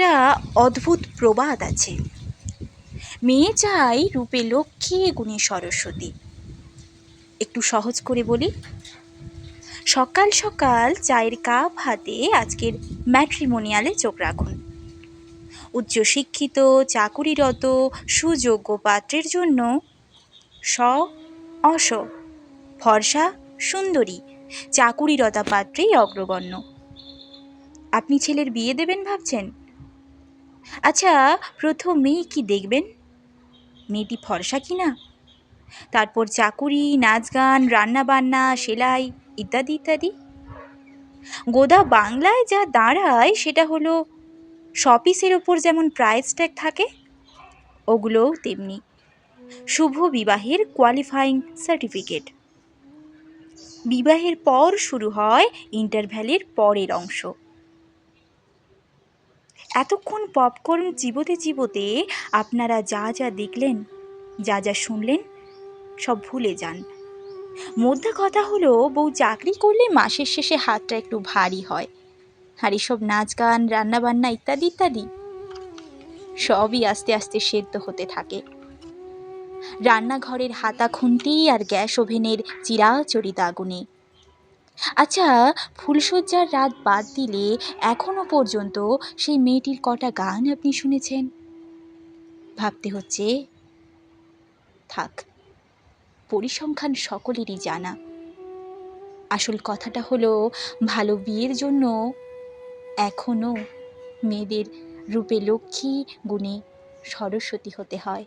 একটা অদ্ভুত প্রবাদ আছে। মেয়ে চাই রূপে লক্ষ্মী গুণে সরস্বতী। একটু সহজ করে বলি। সকাল সকাল চায়ের কাপ হাতে আজকের ম্যাট্রিমোনিয়ালে চোখ রাখুন। উচ্চশিক্ষিত চাকুরিরত, সুযোগ্য পাত্রের জন্য স, অস, ফর্সা, সুন্দরী, চাকুরিরতা পাত্রেই অগ্রগণ্য। আপনি ছেলের বিয়ে দেবেন ভাবছেন? আচ্ছা প্রথমেই কি দেখবেন? মেয়েটি ফর্সা কি না? তারপর চাকুরি নাচ গান রান্নাবান্না, সেলাই ইত্যাদি ইত্যাদি। গোদা বাংলায় যা দাঁড়ায়, সেটা হলো শপিসের ওপর যেমন প্রাইস ট্যাগ থাকে ওগুলোও তেমনি শুভ বিবাহের কোয়ালিফাইং সার্টিফিকেট বিবাহের পর শুরু হয় ইন্টারভ্যালের পরের অংশ। এতক্ষণ পপকর্ন চিবোতে চিবোতে আপনারা যা যা দেখলেন, যা যা শুনলেন, সব ভুলে যান। মধ্যে কথা হলো, বউ চাকরি করলে মাসের শেষে হাতটা একটু ভারী হয়। আর এসব নাচ গান, রান্নাবান্না ইত্যাদি ইত্যাদি সবই আস্তে আস্তে সেদ্ধ হতে থাকে। রান্নাঘরের হাতা খুন্তি আর গ্যাস ওভেনের চিরাচরিত আগুনে আচ্ছা ফুলশয্যার রাত বাদ দিলে এখনও পর্যন্ত সেই মেয়েটির কটা গান আপনি শুনেছেন? ভাবতে হচ্ছে। থাক, পরিসংখ্যান সকলেরই জানা। আসল কথাটা হলো, ভালো বিয়ের জন্য এখনও মেয়েদের রূপে লক্ষ্মী গুণে সরস্বতী হতে হয়।